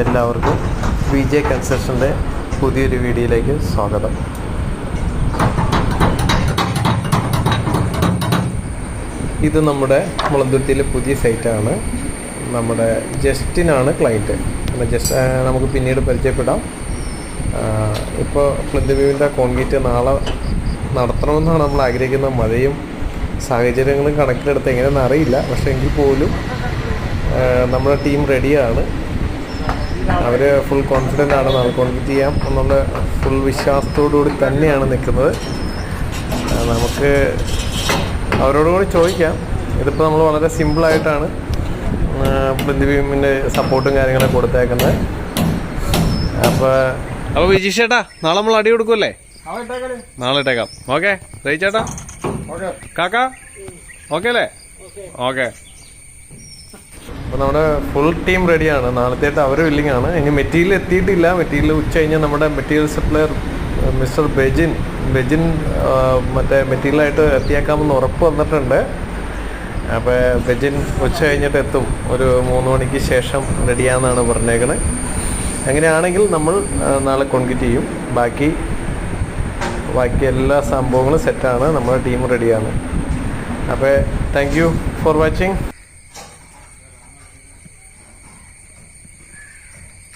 എല്ലാവർക്കും V J കൺസ്ട്രക്ഷന്റെ പുതിയൊരു വീഡിയോയിലേക്ക് സ്വാഗതം. ഇത് നമ്മുടെ മുളന്തുരുത്തിയിലെ പുതിയ സൈറ്റാണ്. നമ്മുടെ ജസ്റ്റിനാണ് ക്ലയന്റ് ജസ്റ്റ് നമുക്ക് പിന്നീട് പരിചയപ്പെടാം. ഇപ്പോൾ ഫ്ലഡ് വ്യൂവിന്റെ കോൺക്രീറ്റ് നാളെ നടത്തണമെന്നാണ് നമ്മൾ ആഗ്രഹിക്കുന്നത്. മഴയും സാഹചര്യങ്ങളും കണക്കിലെടുത്ത് എങ്ങനെയെന്ന് അറിയില്ല. പക്ഷേ എങ്കിൽ പോലും നമ്മുടെ ടീം റെഡിയാണ്. അവർ ഫുൾ കോൺഫിഡന്റ് ആണ്. നാളെ കോൺഫിറ്റ് ചെയ്യാം എന്നുള്ള ഫുൾ വിശ്വാസത്തോടുകൂടി തന്നെയാണ് നിൽക്കുന്നത്. നമുക്ക് അവരോട് കൂടി ചോദിക്കാം. ഇതിപ്പോൾ നമ്മൾ വളരെ സിമ്പിളായിട്ടാണ് ബന്ധുവിമിന്റെ സപ്പോർട്ടും കാര്യങ്ങളും കൊടുത്തേക്കുന്നത്. അപ്പോൾ അപ്പോൾ വിജീഷ് ചേട്ടാ നാളെ നമ്മൾ അടി കൊടുക്കുമല്ലേ നാളെ ഇട്ടേക്കാം. ഓക്കെ ചേട്ടാ. കാക്ക? ഓക്കെ അല്ലേ? ഓക്കെ. അപ്പോൾ നമ്മുടെ ഫുൾ ടീം റെഡിയാണ് നാളത്തേട്ട് അവർ വില്ലിംഗ് ആണ്. ഇനി മെറ്റീരിയൽ എത്തിയിട്ടില്ല. മെറ്റീരിയൽ ഉച്ച കഴിഞ്ഞാൽ നമ്മുടെ material supplier mister Bejin Bejin മറ്റേ മെറ്റീരിയലായിട്ട് എത്തിയേക്കാമെന്ന് ഉറപ്പ് വന്നിട്ടുണ്ട്. അപ്പോൾ ബെജിൻ ഉച്ച കഴിഞ്ഞിട്ട് എത്തും. ഒരു മൂന്ന് മണിക്ക് ശേഷം റെഡിയാണെന്നാണ് പറഞ്ഞേക്കണത് അങ്ങനെയാണെങ്കിൽ നമ്മൾ നാളെ കോൺക്രീറ്റ് ചെയ്യും. ബാക്കി ബാക്കി എല്ലാ സംഭവങ്ങളും സെറ്റാണ് നമ്മുടെ ടീം റെഡിയാണ് അപ്പോൾ താങ്ക് യു ഫോർ വാച്ചിങ്